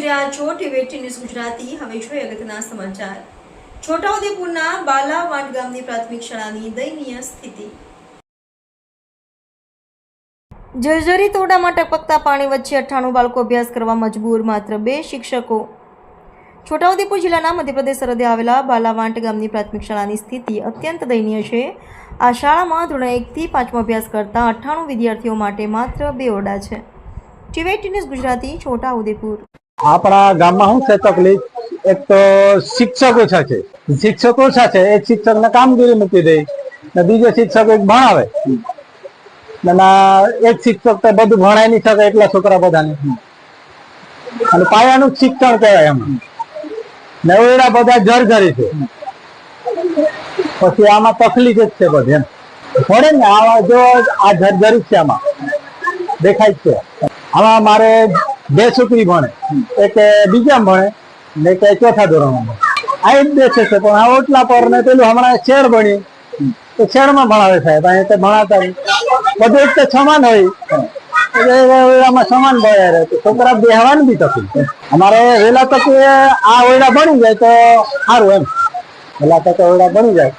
રહ્યા છો ટીવી ગુજરાતી. હવે જોઈએ સમાચાર. છોટાઉદેપુરના બાલાવાડ ગામની પ્રાથમિક શાળાની દયનીય સ્થિતિ. જર્જરી તોડામાં ટપકતા પાણી વચ્ચે અઠ્ઠાણું બાળકો અભ્યાસ કરવા મજબૂર, માત્ર બે શિક્ષકો. છોટાઉદેપુર જિલ્લાના મધ્યપ્રદેશ સરહદે આવેલા બાલાવાંટ ગામની પ્રાથમિક શાળાની સ્થિતિ અત્યંત દયનીય છે. આ શાળામાં ધોરણ એકથી પાંચમો અભ્યાસ કરતા અઠ્ઠાણું વિદ્યાર્થીઓ માટે માત્ર બે ઓરડા છે. TV news Gujarati, Chhota Udaipur. આપણા ગામમાં શું છે તકલીફ? એક તો શિક્ષક છે શિક્ષક છે એક શિક્ષકને કામગીરી મૂકી દે ને બીજો શિક્ષક એક ભણાવે. એક શિક્ષક તો બધું ભણાઈ નહીં શકે એટલા છોકરા બધાને. અને પાયાનું શિક્ષણ કહેવાય એમ. ને એવડા બધા જરજરી છે. પછી આમાં તકલીફ જ છે બધી એમ. પડે ને આવા જો આ જરજરી છે આમાં. દેખાય છે. આમાં મારે બે છોકરી ભણે. એક બીજામાં ભણે ને કે ચોથા ધોરણમાં ભણે. આ એક દેશે છે પણ આ ઓટલા પર ને પેલું હમણાં શેર ભણી તો શેરમાં ભણાવે સાહેબ અહીંયા તો ભણાતા નહીં બધું એક તો સમાન હોય. આમાં સમાન ભણ્યા રહે. છોકરા બેહવાનું બી તકલીફ અમારે વેલા તક આ ઓયડા ભણી જાય તો સારું એમ. વહેલા તકે ઓયડા ભણી જાય.